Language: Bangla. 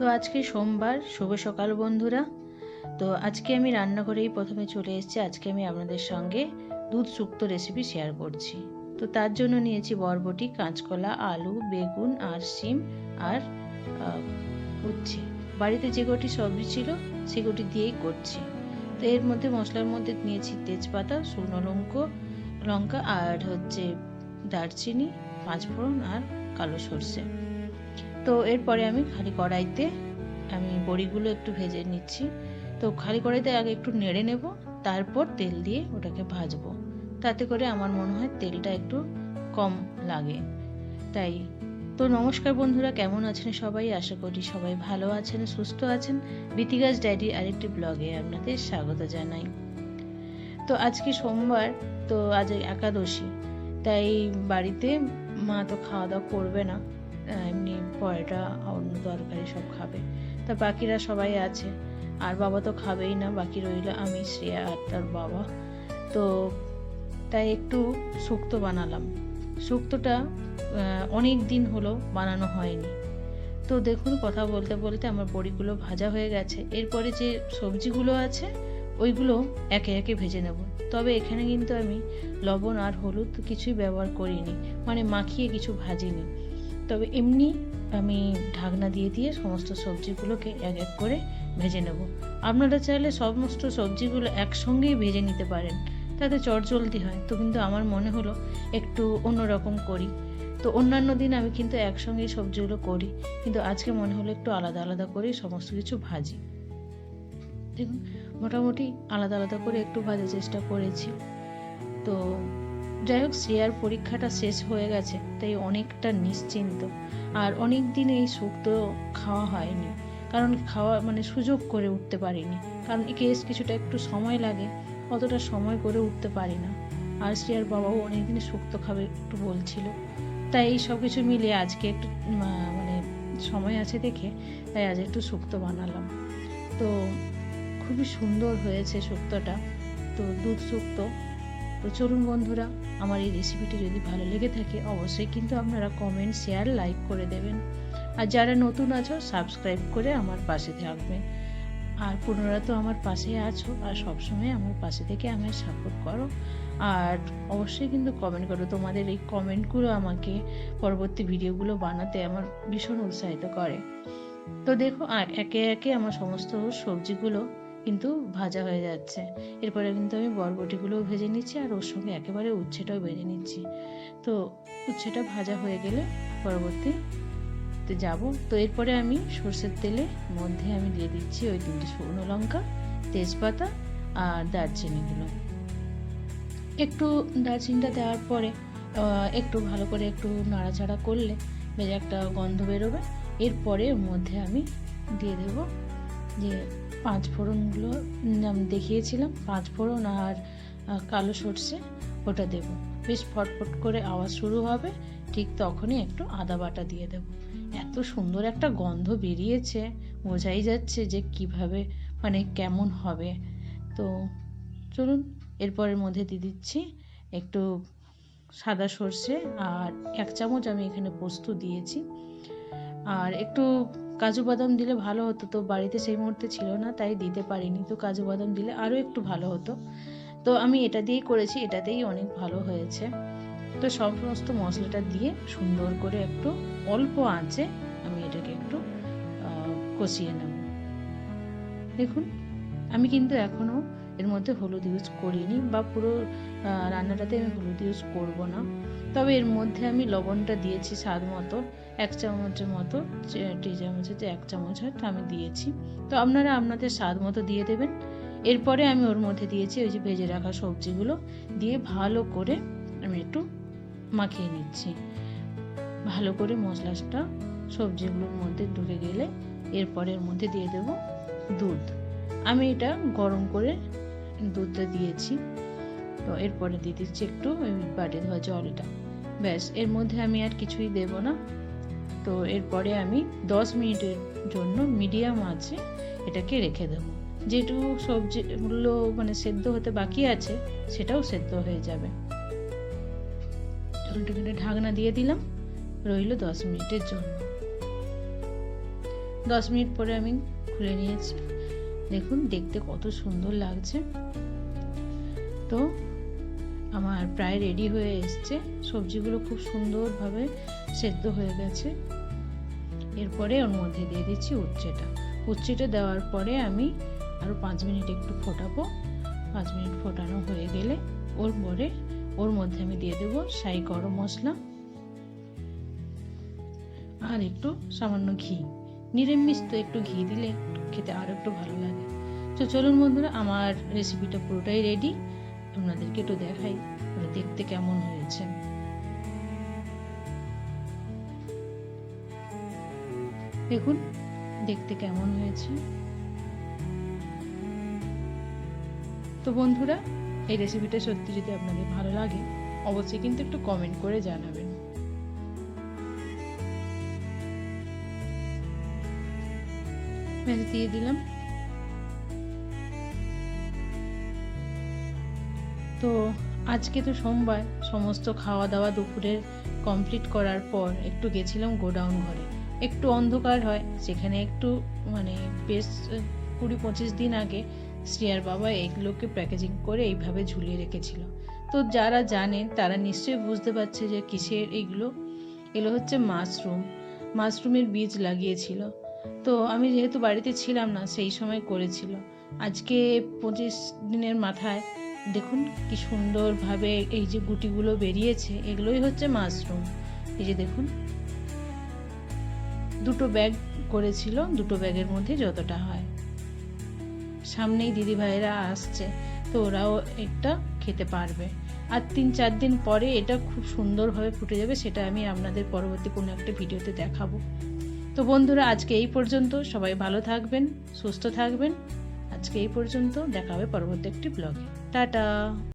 তো আজকে সোমবার, শুভ সকাল বন্ধুরা। তো আজকে আমি রান্নাঘরেই প্রথমে চলে এসেছি। আজকে আমি আপনাদের সঙ্গে দুধ শুক্তো রেসিপি শেয়ার করছি। তো তার জন্য নিয়েছি বরবটি, কাঁচকলা, আলু, বেগুন, আর শিম, আর উচ্ছে। বাড়িতে যে কটি সবজি ছিল, সে কটি দিয়েই করছি। তো এর মধ্যে মশলার মধ্যে নিয়েছি তেজপাতা, শুকনো লঙ্কা লঙ্কা, আর হচ্ছে দারচিনি, পাঁচফোড়ন, আর কালো সর্ষে। তো এরপরে আমি খালি কড়াইতে আমি বড়িগুলো একটু ভেজে নিচ্ছি। তো খালি কড়াইতে আগে একটু নেড়ে নেব, তারপর তেল দিয়ে ওটাকে ভাজবো। তাতে করে আমার মনে হয় তেলটা একটু কম লাগে। তাই, তো নমস্কার বন্ধুরা, কেমন আছেন সবাই? আশা করি সবাই ভালো আছেন, সুস্থ আছেন। বিতিগাস ডায়েরির আরেকটি ব্লগে আপনাদের স্বাগত জানাই। তো আজকে সোমবার, তো আজ একাদশী। তাই বাড়িতে মা তো খাওয়া দাওয়া করবে না। এমনি পরোটা অন্য তরকারি সব খাবে। তা বাকিরা সবাই আছে। আর বাবা তো খাবেই না, বাকি রইল আমি, শ্রেয়া আর তার বাবা। তো তাই একটু শুক্তো বানালাম। শুক্তোটা অনেক দিন হলো বানানো হয়নি। তো দেখুন কথা বলতে বলতে আমার বড়িগুলো ভাজা হয়ে গেছে। এরপরে যে সবজিগুলো আছে, ওইগুলো একে একে ভেজে নেব। তবে এখানে কিন্তু আমি লবণ আর হলুদ কিছুই ব্যবহার করিনি। মানে মাখিয়ে কিছু ভাজিনি। তবে এমনি আমি ঢাকনা দিয়ে দিয়ে সমস্ত সবজিগুলোকে এক এক করে ভেজে নেব। আপনারা চাইলে সমস্ত সবজিগুলো একসঙ্গেই ভেজে নিতে পারেন। তাতে চটজলদি হয়। তো কিন্তু আমার মনে হলো একটু অন্যরকম করি। তো অন্যান্য দিন আমি কিন্তু একসঙ্গেই সবজিগুলো করি। কিন্তু আজকে মনে হলো একটু আলাদা আলাদা করে সমস্ত কিছু ভাজি। দেখুন, মোটামুটি আলাদা আলাদা করে একটু ভাজার চেষ্টা করেছি। তো যাই হোক, শ্রেয়ার পরীক্ষাটা শেষ হয়ে গেছে, তাই অনেকটা নিশ্চিন্ত। আর অনেক দিন এই শুক্তো খাওয়া হয়নি, কারণ খাওয়া মানে সুযোগ করে উঠতে পারিনি। কারণ কেস কিছুটা একটু সময় লাগে, অতটা সময় করে উঠতে পারি না। আর শ্রেয়ার বাবাও অনেকদিন শুক্তো খাবে একটু বলছিল। তাই এই সব কিছু মিলিয়ে আজকে একটু মানে সময় আছে দেখে, তাই আজ একটু শুক্তো বানালাম। তো খুবই সুন্দর হয়েছে শুক্তোটা তো দুধ শুক্তো তো চলুন বন্ধুরা, আমার এই রেসিপিটি যদি ভালো লেগে থাকে, অবশ্যই কিন্তু আপনারা কমেন্ট শেয়ার লাইক করে দেবেন। আর যারা নতুন আছো সাবস্ক্রাইব করে আমার পাশে থাকবেন আর পুনরা তো আমার পাশে আছো, আর সবসময় আমার পাশে থেকে আমায় সাপোর্ট করো। আর অবশ্যই কিন্তু কমেন্ট করো, তোমাদের এই কমেন্টগুলো আমাকে পরবর্তী ভিডিওগুলো বানাতে আমার ভীষণ উৎসাহিত করে। তো দেখো একে একে আমার সমস্ত সবজিগুলো কিন্তু ভাজা হয়ে যাচ্ছে। এরপরে কিন্তু আমি বরবটিগুলোও ভেজে নিচ্ছি আর ওর সঙ্গে একেবারে উচ্ছেটাও ভেজে নিচ্ছি। তো উচ্ছেটা ভাজা হয়ে গেলে পরবর্তীতে যাব। তো এরপরে আমি সর্ষের তেলে মধ্যে আমি দিয়ে দিচ্ছি ওই তিনটে শুকনো লঙ্কা, তেজপাতা আর দারচিনিগুলো। একটু দারচিনিটা দেওয়ার পরে একটু ভালো করে একটু নাড়াচাড়া করলে বেশ একটা গন্ধ বেরোবে। এরপরে ওর মধ্যে আমি দিয়ে দেব যে পাঁচ ফোড়নগুলো দেখিয়েছিলাম, পাঁচ ফোড়ন আর কালো সর্ষে, ওটা দেব। বেশ ফটফট করে আওয়াজ শুরু হবে, ঠিক তখনই একটু আদা বাটা দিয়ে দেব। এত সুন্দর একটা গন্ধ বেরিয়েছে, বোঝাই যাচ্ছে যে কীভাবে মানে কেমন হবে। তো চলুন, এরপরের মধ্যে দিয়ে দিচ্ছি একটু সাদা সর্ষে আর এক চামচ আমি এখানে পোস্ত দিয়েছি। আর একটু কাজু বাদাম দিলে ভালো হতো। তো বাড়িতে সেই মুহূর্তে ছিল না, তাই দিতে পারিনি। তো কাজু বাদাম দিলে আরও একটু ভালো হতো। তো আমি এটা দিয়েই করেছি, এটাতেই অনেক ভালো হয়েছে। তো সমস্ত মশলাটা দিয়ে সুন্দর করে একটু অল্প আঁচে আমি এটাকে একটু কষিয়ে নেব। দেখুন, আমি কিন্তু এখনও এর মধ্যে হলুদ ইউজ করিনি বা পুরো রান্নাটাতে আমি হলুদ ইউজ করব না। তবে এর মধ্যে আমি লবণটা দিয়েছি স্বাদ মতো, এক চামচের মতো টি চামচের যে এক চামচ হয় আমি দিয়েছি। তো আপনারা আপনাদের স্বাদ মতো দিয়ে দেবেন। এরপরে আমি ওর মধ্যে দিয়েছি ওই যে ভেজে রাখা সবজিগুলো, দিয়ে ভালো করে আমি একটু মাখিয়ে নিচ্ছি। ভালো করে মশলাটা সবজিগুলোর মধ্যে ঢুকে গেলে এরপরে এর মধ্যে দিয়ে দেব দুধ। আমি এটা গরম করে দুধটা দিয়েছি। তো এরপরে দিয়ে দিচ্ছি একটু বাটি ধোয়া জলটা। ব্যাস, এর মধ্যে আমি আর কিছুই দেব না। তো এরপরে আমি দশ মিনিটের জন্য মিডিয়াম আছে, এটাকে রেখে দেব। যেটুকু সবজিগুলো মানে সেদ্ধ হতে বাকি আছে, সেটাও সেদ্ধ হয়ে যাবে। ঢাকনা দিয়ে দিলাম, রইল দশ মিনিটের জন্য। দশ মিনিট পরে আমি খুলে নিয়েছি। দেখুন, দেখতে কত সুন্দর লাগছে। তো আমার প্রায় রেডি হয়ে এসছে। সবজিগুলো খুব সুন্দরভাবে সেদ্ধ হয়ে গেছে। এরপরে ওর মধ্যে দিয়ে দিচ্ছি উচ্ছেটা। উচ্ছেটা দেওয়ার পরে আমি আরও পাঁচ মিনিট একটু ফোটাবো। পাঁচ মিনিট ফোটানো হয়ে গেলে ওর পরে ওর মধ্যে আমি দিয়ে দেবো সাই গরম মশলা আর একটু সামান্য ঘি। নিরামিষ তো একটু ঘি দিলে খেতে আর একটু ভালো লাগে। তো চলুন বন্ধুরা, আমার রেসিপিটা পুরোটাই রেডি আপনাদেরকে একটু দেখাই দেখতে কেমন হয়েছে। দেখুন, দেখতে কেমন হয়েছে। তো বন্ধুরা, এই রেসিপিটা সত্যি যদি আপনাদের ভালো লাগে, অবশ্যই কিন্তু একটু কমেন্ট করে জানাবেন। মেরে দিয়ে দিলাম। তো আজকে তো সোমবার, সমস্ত খাওয়া দাওয়া দুপুরের কমপ্লিট করার পর একটু গেছিলাম গোডাউন ঘরে। একটু অন্ধকার হয়, সেখানে একটু মানে বেশ কুড়ি পঁচিশ দিন আগে শ্রেয়ার বাবা এগুলোকে প্যাকেজিং করে এইভাবে ঝুলিয়ে রেখেছিল। তো যারা জানেন তারা নিশ্চয়ই বুঝতে পারছে যে কিসের এগুলো। এগুলো হচ্ছে মাশরুম। মাশরুমের বীজ লাগিয়েছিল। তো আমি যেহেতু বাড়িতে ছিলাম না, সেই সময় করেছিল। আজকে পঁচিশ দিনের মাথায় দেখুন কি সুন্দরভাবে এই যে গুটিগুলো বেরিয়েছে, এগুলোই হচ্ছে মাশরুম। এই যে দেখুন, দুটো ব্যাগ করেছিল, দুটো ব্যাগের মধ্যে যতটা হয়। সামনেই দিদি ভাইয়েরা আসছে, তো ওরাও একটা খেতে পারবে। আর তিন চার দিন পরে এটা খুব সুন্দরভাবে ফুটে যাবে, সেটা আমি আপনাদের পরবর্তী কোনো একটা ভিডিওতে দেখাবো। তো বন্ধুরা, আজকে এই পর্যন্ত। সবাই ভালো থাকবেন, সুস্থ থাকবেন। আজকে এই পর্যন্ত। দেখা হবে পরবর্তী একটি ব্লগে। টাটা।